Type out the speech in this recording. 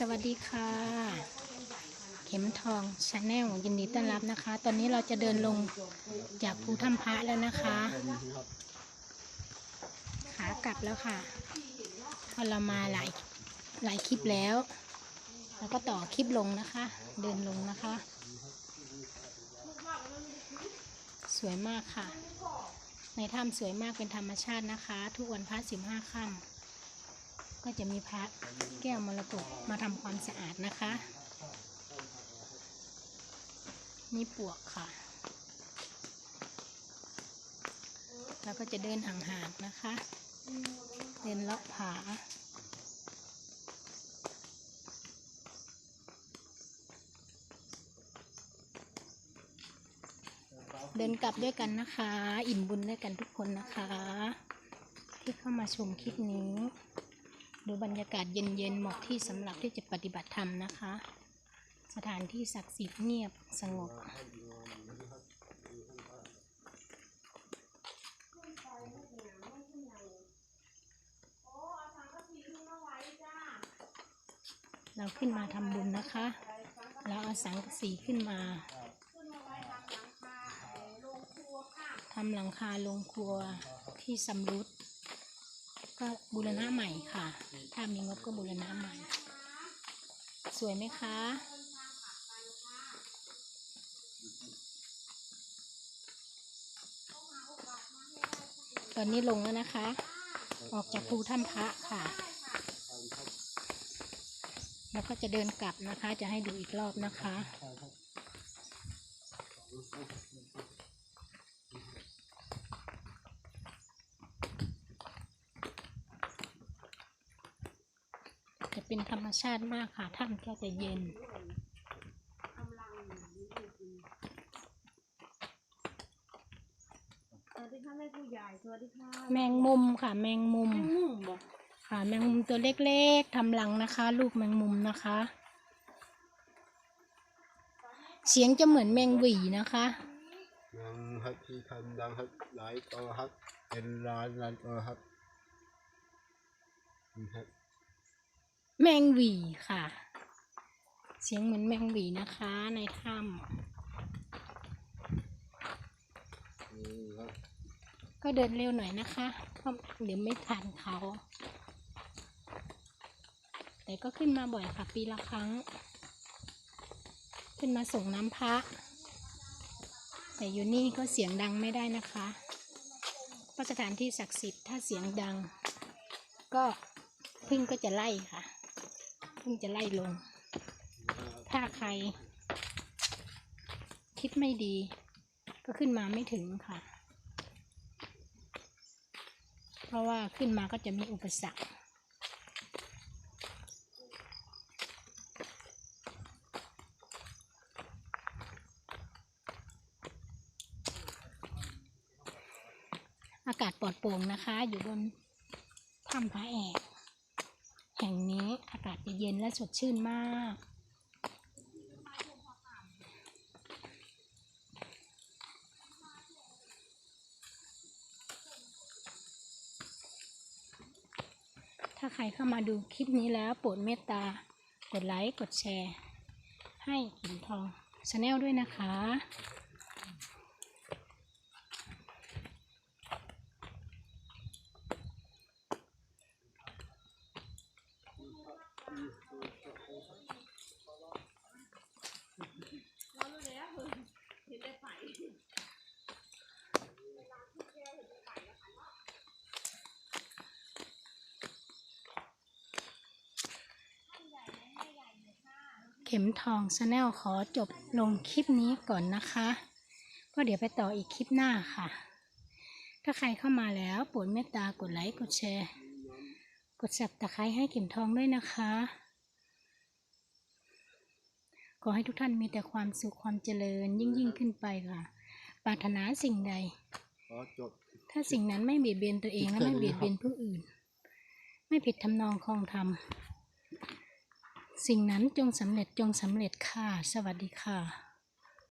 สวัสดีค่ะ เข็มทองชาแนลยินดีต้อนรับนะคะ ตอนนี้เราจะเดินลงจากภูถ้ำพระแล้วนะคะ ขากลับแล้วค่ะพอเรามาหลายหลายคลิปแล้ว แล้วก็ต่อคลิปลงนะคะ เดินลงนะคะ สวยมากค่ะ ในถ้ำสวยมากเป็นธรรมชาตินะคะ ทุกวันพระสิบห้าค่ำ ก็จะมีพระแก้วมรกตมาทำความสะอาดนะคะ นี่ปวกค่ะ แล้วก็จะเดินห่างๆนะคะ เดินเลาะผาเดินกลับด้วยกันนะคะ อิ่มบุญด้วยกันทุกคนนะคะ ที่เข้ามาชมคลิปนี้ ดูบรรยากาศเย็นๆเหมาะที่สำหรับที่จะปฏิบัติธรรมนะคะ สถานที่ศักดิ์สิทธิ์เงียบสงบ เราขึ้นมาทำบุญนะคะ เราเอาสังกะสีขึ้นมาทำหลังคาโรงครัวที่สำรุด ก็บูรณะใหม่ค่ะ ถ้ามีงบก็บูรณะใหม่ สวยไหมคะตอนนี้ลงแล้วนะคะ ออกจากภูถ้ำพระค่ะ แล้วก็จะเดินกลับนะคะ จะให้ดูอีกรอบนะคะ เป็นธรรมชาติมากค่ะถ้ำก็จะเย็น สวัสดีค่ะแม่ผู้ใหญ่สวัสดีค่ะแมงมุมค่ะ แมงมุม แม่มุมบอกค่ะ แมงมุมตัวเล็กๆทำรังนะคะ ลูกแมงมุมนะคะ เสียงจะเหมือนแมงหวีนะคะยังครับที่ทำดังครับหลายตัวครับเป็นร้านร้านตัวครับนี่ครับ แมงวีค่ะ เสียงเหมือนแมงวีนะคะ ในถ้ำก็เดินเร็วหน่อยนะคะเพราะเดี๋ยวไม่ทันเขา แต่ก็ขึ้นมาบ่อยค่ะ ปีละครั้ง ขึ้นมาส่งน้ำพระ แต่อยู่นี่ก็เสียงดังไม่ได้นะคะเพราะสถานที่ศักดิ์สิทธิ์ถ้าเสียงดัง ก็พึ่งก็จะไล่ค่ะ พึ่งจะไล่ลง ถ้าใคร คิดไม่ดี ก็ขึ้นมาไม่ถึงค่ะ เพราะว่าขึ้นมาก็จะมีอุปสรรคอากาศปลอดโปร่งนะคะ อยู่บนถ้ำพระแอก แห่งนี้อากาศจะเย็นและสดชื่นมาก ถ้าใครเข้ามาดูคลิปนี้แล้วโปรดเมตตา กดไลค์ กดแชร์ ให้หินทองชาแนลด้วยนะคะ เข็มทองชาแนลขอจบลงคลิปนี้ก่อนนะคะก็เดี๋ยวไปต่ออีกคลิปหน้าค่ะ ถ้าใครเข้ามาแล้วโปรดเมตตากดไลค์ กดแชร์ กดสับตะไคร้ให้เข็มทองด้วยนะคะ ขอให้ทุกท่านมีแต่ความสุขความเจริญยิ่งยิ่งขึ้นไปค่ะ ปรารถนาสิ่งใด ถ้าสิ่งนั้นไม่เบียดเบียนตัวเองและไม่เบียดเบียนผู้อื่น ไม่ผิดทำนองคลองธรรม สิ่งนั้นจงสำเร็จจงสำเร็จค่ะ สวัสดีค่ะ